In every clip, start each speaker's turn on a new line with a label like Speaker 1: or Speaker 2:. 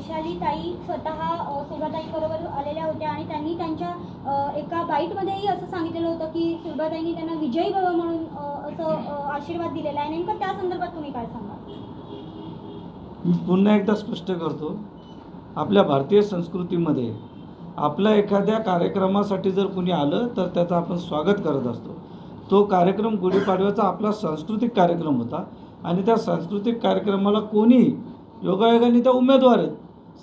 Speaker 1: वैशाली ताई स्वतः अ, बरोबर आलेल्या होत्या आणि त्यांनी त्यांच्या एका बाईटमध्येही असं सांगितलेलं होतं की सुरभाताईंनी त्यांना विजयी भव म्हणून असं आशीर्वाद दिलेला आहे. नेमकं त्या संदर्भात तुम्ही काय सांगाल?
Speaker 2: पुन्हा एकदा स्पष्ट करतो. आपल्या भारतीय संस्कृतीमध्ये आपल्या एखाद्या कार्यक्रमासाठी जर कुणी आलं तर त्याचं आपण स्वागत करत असतो. तो कार्यक्रम गुढीपाडव्याचा आपला सांस्कृतिक कार्यक्रम होता आणि त्या सांस्कृतिक कार्यक्रमाला कोणी योगायोगाने त्या उमेदवार आहेत.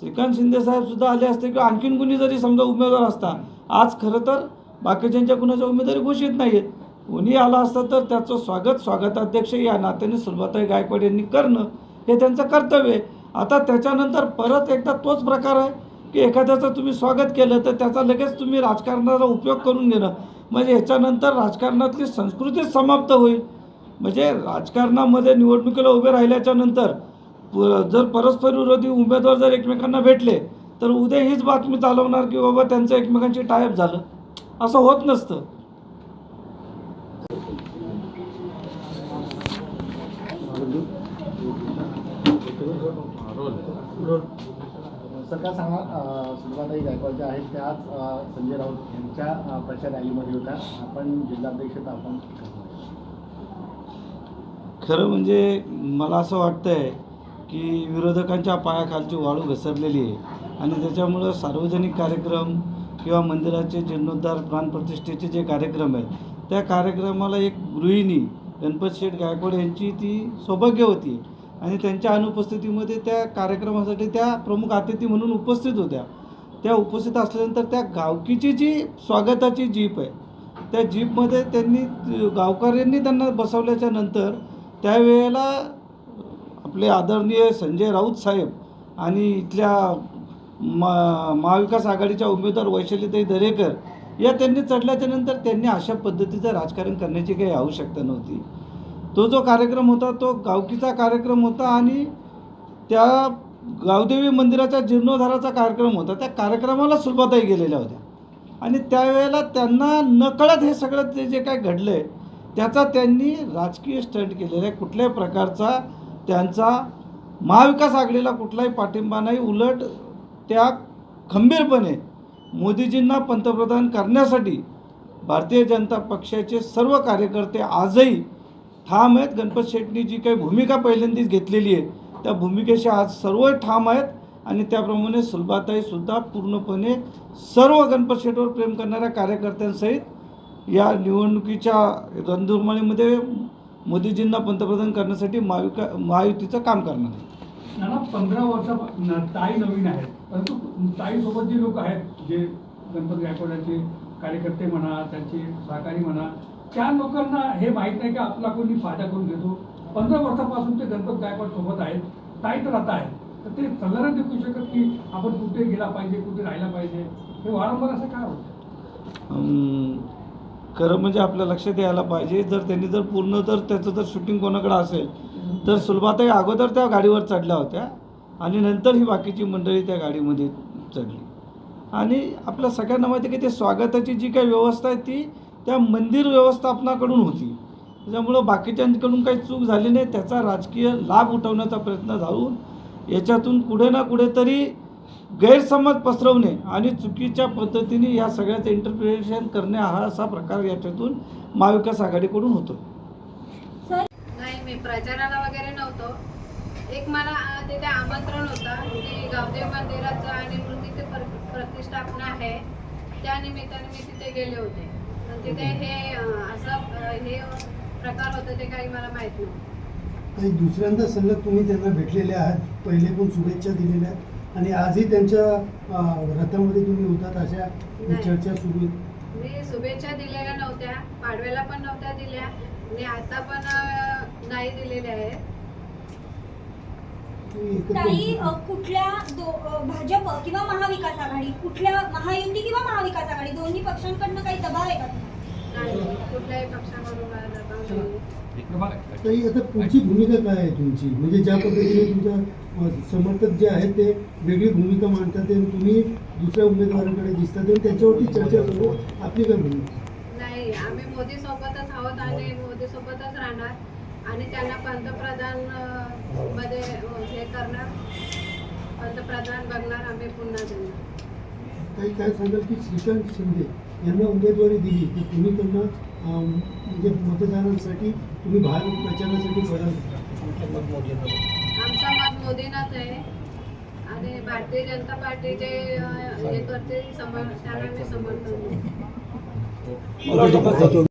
Speaker 2: श्रीकांत शिंदेसाहेबसुद्धा आले असते किंवा आणखीन कुणी जरी समजा उमेदवार असता आज खरं तर बाकीच्यांच्या कुणाच्या उमेदवारी घोषित नाही आहेत कोणी आला असता तर त्याचं स्वागत स्वागताध्यक्ष या नात्याने सुलभाताई गायकवाड यांनी करणं हे त्यांचं कर्तव्य आहे. आता त्याच्यानंतर परत एकदा तोच प्रकार आहे की एखाद्याचं तुम्ही स्वागत केलं तर त्याचा लगेच तुम्ही राजकारणाचा उपयोग करून घेणं. म्हणजे ह्याच्यानंतर राजकारणातली संस्कृतीच समाप्त होईल. म्हणजे राजकारणामध्ये निवडणुकीला उभे राहिल्याच्यानंतर जर परस्पर विरोधी उमेदवार जर एकमेकांना भेटले तर उद्या हीच बातमी चालवणार की बाबा त्यांचं एकमेकांची टायप झालं. असं होत नसतं.
Speaker 3: सरकार सांगा अ, सुलभाताई गायकवाड ज्या आहेत त्या आज संजय राऊत यांच्या प्रचार रॅलीमध्ये होत्या. आपण जिल्हाध्यक्ष आपण
Speaker 2: खरं म्हणजे मला असं वाटतं आहे की विरोधकांच्या पायाखालची वाळू घसरलेली आहे. आणि त्याच्यामुळं सार्वजनिक कार्यक्रम किंवा मंदिराचे जीर्णोद्धार प्राणप्रतिष्ठेचे जे कार्यक्रम आहेत त्या कार्यक्रमाला एक गृहिणी गणपत शेठ गायकवाड यांची ती सौभाग्य होती. आणि त्यांच्या अनुपस्थितीमध्ये त्या कार्यक्रमासाठी त्या प्रमुख अतिथी म्हणून उपस्थित होत्या. त्या उपस्थित असल्यानंतर त्या गावकीची जी स्वागताची जीप आहे त्या जीपमध्ये त्यांनी गावकऱ्यांनी त्यांना बसवल्याच्या नंतर त्यावेळेला आपले आदरणीय संजय राऊत साहेब आणि इथल्या मा महाविकास आघाडीच्या उमेदवार वैशालीताई दरेकर या त्यांनी चढल्याच्या नंतर त्यांनी अशा पद्धतीचं राजकारण करण्याची काही आवश्यकता नव्हती. तो जो कार्यक्रम होता तो गावकीचा कार्यक्रम होता आणि त्या गावदेवी मंदिराच्या जीर्णोद्धाराचा कार्यक्रम होता. त्या कार्यक्रमाला सुरुवातही गेलेल्या होत्या. आणि त्यावेळेला त्यांना नकळत हे सगळं ते जे काय घडलं आहे त्याचा त्यांनी राजकीय स्टंट केलेला आहे. कुठल्याही प्रकारचा त्यांचा महाविकास आघाडीला कुठलाही पाठिंबा नाही. उलट त्या खंबीरपणे मोदीजींना पंतप्रधान करण्यासाठी भारतीय जनता पक्षाचे सर्व कार्यकर्ते आजही ठाम आहेत. गणपत शेट्टी जी काही भूमिका पहिल्यांदाच घेतलेली आहे त्या भूमिकेशी आज सर्व ठाम आहेत आणि त्याप्रमाणे सुलभाताईसुद्धा पूर्णपणे सर्व गणपत शेटवर प्रेम करणाऱ्या कार्यकर्त्यांसहित या निवडणुकीच्या रणधुमाळीमध्ये मोदीजींना पंतप्रधान करण्यासाठी महाविका महायुतीचं काम करणार आहे.
Speaker 4: नाना पंधरा वर्षा ताई नवीन आहेत. परंतु ताईसोबत जे लोक आहेत जे गणपती गायकवाडाचे कार्यकर्ते म्हणा त्यांचे सहकारी म्हणा त्या लोकांना हे माहीत नाही की आपला कोणी फायदा करून घेतो. पंधरा वर्षापासून ते गणपत गायकवाड सोबत आहेत. ताई तर आता आहेत. तर ते सल्ला देऊ शकत की आपण कुठे गेला पाहिजे कुठे राहायला पाहिजे. हे वारंवार असं काय होतं?
Speaker 2: खरं म्हणजे आपल्या लक्षात यायला पाहिजे. जर त्यांनी जर पूर्ण जर त्याचं जर शूटिंग कोणाकडे असेल तर सुलभाताई अगोदर त्या गाडीवर चढल्या होत्या आणि नंतर ही बाकीची मंडळी त्या गाडीमध्ये चढली. आणि आपल्या सगळ्यांना माहिती आहे की ते स्वागताची जी काही व्यवस्था आहे ती त्या मंदिर व्यवस्थापनाकडून होती. त्याच्यामुळं बाकीच्यांकडून काही चूक झाली नाही. त्याचा राजकीय लाभ उठवण्याचा प्रयत्न झाला. याच्यातून कुठे ना कुठेतरी गैरसमज पसरवणे आणि चुकीच्या पद्धतीने या सगळ्याचं इंटरप्रिटेशन करणे हा असा प्रकार याच्यातून महाविकास आघाडीकडून होतो.
Speaker 1: सर?
Speaker 5: नाही मी प्रचाराला वगैरे नव्हतो. एक मला तिथे आमंत्रण होतं की गावदेव मंदिराचं आणि मूर्तीची प्र- प्रतिष्ठापना आहे. त्या निमित्ताने मी तिथे गेले होते. तिथे हे असं हे प्रकार होतं ते काही मला माहीत नव्हतं.
Speaker 6: आणि दुसऱ्यांदा सलग तुम्ही त्यांना भेटलेले आहात पहिले पण शुभेच्छा दिलेल्या आहेत? आणि आजही त्यांच्या रथामध्ये तुम्ही होतात अशा
Speaker 5: नाही.
Speaker 6: चर्चा सुरू आहेत.
Speaker 5: मी शुभेच्छा दिलेल्या नव्हत्या पाडव्याला पण नव्हत्या दिल्या आणि आता पण नाही दिलेल्या आहेत
Speaker 1: ताई. कुठल्या भाजप किंवा महाविकास आघाडी कुठल्या महायुती किंवा महाविकास आघाडी दोन्ही पक्षांकडनं काही दबाव आहे का?
Speaker 5: नाही कुठल्याही पक्षाकडून दबाव नाही
Speaker 6: ताई आता पुढची भूमिका काय आहे तुमची? म्हणजे ज्या पद्धतीने तुमच्या समर्थक जे आहेत ते वेगळी भूमिका मांडतात आणि तुम्ही दुसऱ्या उमेदवाराकडे दिसतात आणि त्याच्यावरती चर्चा आहे. आपली काय भूमिका?
Speaker 5: नाही आम्ही मोदी सोबतच आहोत आणि मोदी सोबतच राहणार आणि त्यांना पंतप्रधानमध्ये हे करणार. पंतप्रधान बघणार आम्ही पुन्हा त्यांना
Speaker 6: काही काय सांगाल की श्रीकांत शिंदे यांना उमेदवारी दिली तर तुम्ही त्यांना म्हणजे मतदानासाठी तुम्ही बाहेर प्रचारासाठी
Speaker 5: आमचा मत मोदींनाच आहे. आणि भारतीय जनता पार्टी जे अं, हे करते समर त्यांना मी समर्थन देते.